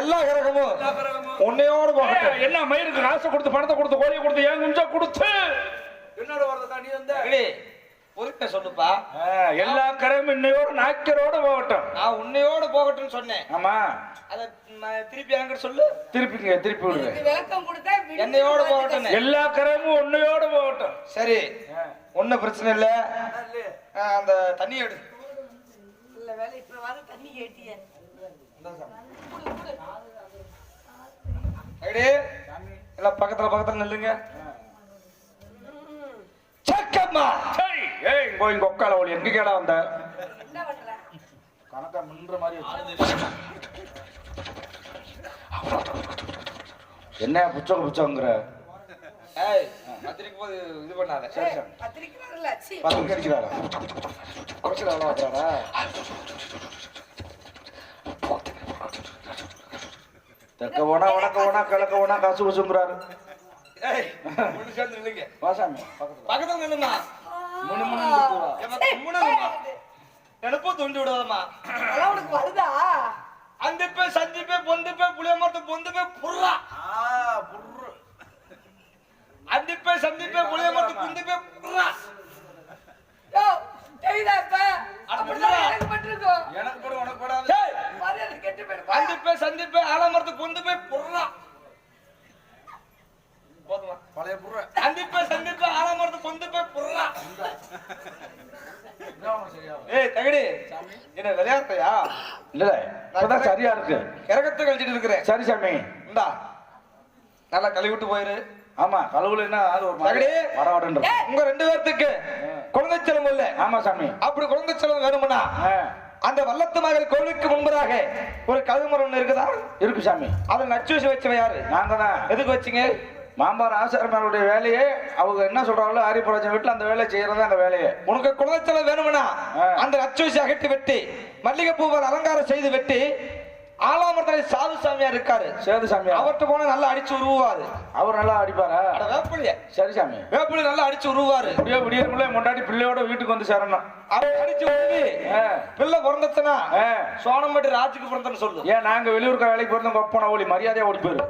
எல்லா கிரகமும். உன்னையோடு போகட்டும் என்ன மயிருக்கு காசை கொடுத்து பணத்தை கொடுத்து கோழியை கொடுத்து ஏன் குஞ்சா கொடுத்து? என்னோட வரதுக்கா நீ வந்த? பொறுக்க சொல்லுப்பா. எல்லா கரையும் இன்னையோட நாய்க்கரோட போகட்டும். நான் உன்னையோடு போகட்டும்னு சொன்னேன். ஆமா. அத திருப்பி என்கிட்ட சொல்லு. திருப்பிங்க திருப்பி விடுங்க. என்னையோட வார்த்தை போகட்டும்னு எல்லா கரையும் உன்னையோட போகட்டும். சரி. ஒன்னும் பிரச்சனை இல்ல. அந்த தண்ணி எடு. இல்ல வேலை இப்ப வர தண்ணி கேட்டிய. தகடி, எல்லாம் பக்கத்துல பக்கத்துல நில்லுங்க. சக்கம்மா! சரி ஏய் இங்க இங்க உட்கால ஒளி. எங்க கேடா வந்த? என்ன பண்ற கணக்கா மின்ற மாதிரி. என்ன புச்சம் புச்சங்கிற? ஏய் கத்திரிக்கு போது இது பண்ணாத. சரி சார். பத்திரிக்கை வரல சீ. பத்து அடிக்கிறாரா? குறைச்சல எவ்வளோ வைக்கிறாரா தெக்க போனா உனக்க போனா கிழக்க போனா காசு குசும்புறாரு வாசாமி பக்கத்துல பக்கத்துல நில்லுமா முனு முனு இருக்குடா. முன்னமா எனப்போ தொண்டு விடாதம்மா. அதெல்லாம் உனக்கு வருதா? அந்திப்பே சந்திப்பே பொந்துப்பே புளிய மரத்து பொந்துப்பே புர்ரா ஆ, சந்திப்பே ஆலமரத்து பொந்துப்பே புர்ரா போதுமா? பழைய புர்ரு. அந்திப்பே சந்திப்பே ஆலமரத்து பொந்துப்பே புர்ரா ஏய் தகடி. என்ன விளையாட்டையா இல்ல இப்பதான் சரியா இருக்கு. கிரகத்தை கழிச்சிட்டு இருக்கிறேன். சரி சாமி. இந்தா. நல்லா கழுவி விட்டு போயிரு. ஆமா கழுவுல என்ன அது ஒரு மாதிரி தகடி. வட வடன்ற உங்க ரெண்டு பேர்த்துக்கு குழந்தை செலவு இல்ல. ஆமா சாமி. அப்படி குழந்தை செலவு வேணும்னா அந்த வல்லத்து மகள் கோவிலுக்கு முன்பதாக ஒரு கழுமரம் ஒண்ணு இருக்குதா. இருக்கு சாமி. அதை நச்சு வச்சு வச்சவன் யாரு? நாங்க தான்? எதுக்கு வச்சீங்க? மாம்பார் ஆசாரமேலுடைய வேலையே அவங்க என்ன சொல்றாங்களோ ஆரியப்புராஜன் வீட்டுல அந்த வேலையை செய்யறதா அந்த வேலையை. உனக்கு செலவு வேணும்னா. அந்த நச்சு வச்சு அகட்டி வெட்டி மல்லிகைப்பூவால் அலங்காரம் செய்து வெட்டி ஆலாமரத்தனை சாது சாமியார் இருக்காரு. சேது சாமி அவர் அவர்கிட்ட போனா நல்லா அடிச்சு உருவாரு அவர் நல்லா அடிப்பாரா? அட வேப்பிலைய சரி சாமி. வேப்பிலை நல்லா அடிச்சு உருவாரு அப்படியே விடியறக்குள்ள முன்னாடி பிள்ளையோட வீட்டுக்கு வந்து சேரணும். அவரை அடிச்சு பிள்ளை பிறந்துச்சுன்னா ஆ. சோனம்பட்டி ராஜுக்கு பிறந்தன்னு சொல்லு ஏன் நாங்க வெளியூருக்கு வேலைக்கு போயிருந்தோம் கொப்பன ஓடி மரியாதையா ஓடி போயிரு.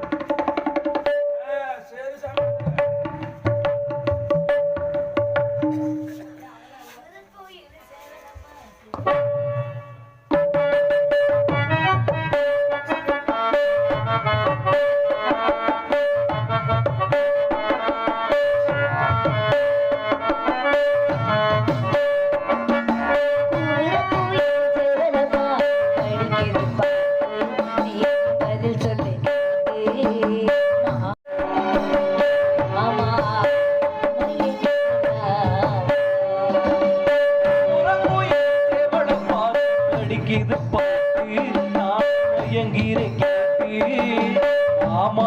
நான் ஆமா